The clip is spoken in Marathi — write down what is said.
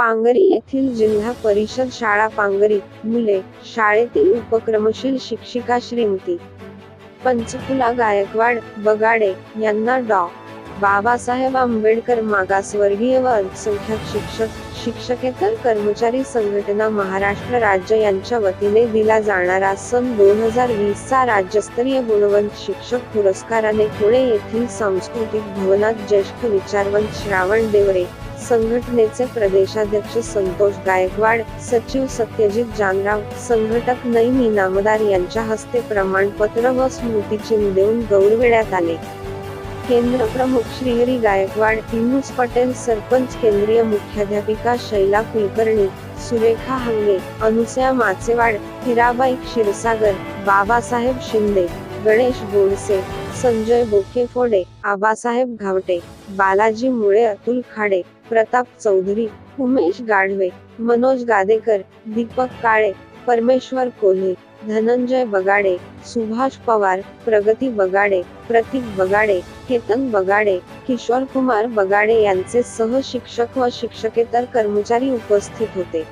पांगरी येथील जिल्हा परिषद शाळा पांगरी मुले शाळेतील उपक्रमशील शिक्षिका श्रीमती पंचकुला गायकवाड बगाडे यांना डॉ. बाबासाहेब आंबेडकर मागासवर्गीय व अल्पसंख्याक शिक्षक शिक्षकेतर कर्मचारी संघटना महाराष्ट्र राज्य यांच्या वतीने दिला जाणारा सन दोन हजार वीस चा राज्यस्तरीय गुणवंत शिक्षक पुरस्काराने पुणे येथील सांस्कृतिक भवनात ज्येष्ठ विचारवंत श्रावण देवरे संघटनेचे प्रदेशाध्यक्ष संतोष गायकवाड सचिव सत्यजित जानराव संघटक नईमी नामदार यांच्या हस्ते प्रमाणपत्र व स्मृतिचिन्ह देऊन गौरविण्यात आले. केंद्र प्रमुख श्रीहरी गायकवाड हिंदूस पटेल सरपंच केंद्रीय मुख्याध्यापिका शैला कुलकर्णी सुरेखा हंगे अनुसया माचेवाड हिराबाई क्षीरसागर बाबासाहेब शिंदे गणेश गोडसे संजय बोकेफोडे आबासाहेब घावटे बालाजी मुळे अतुल खाडे प्रताप चौधरी उमेश गाढवे मनोज गादेकर दीपक काळे परमेश्वर कोल्हे धनंजय बगाडे सुभाष पवार प्रगती बगाडे प्रतीक बगाडे केतन बगाडे किशोर कुमार बगाडे यांचे सहशिक्षक व शिक्षकेतर कर्मचारी उपस्थित होते.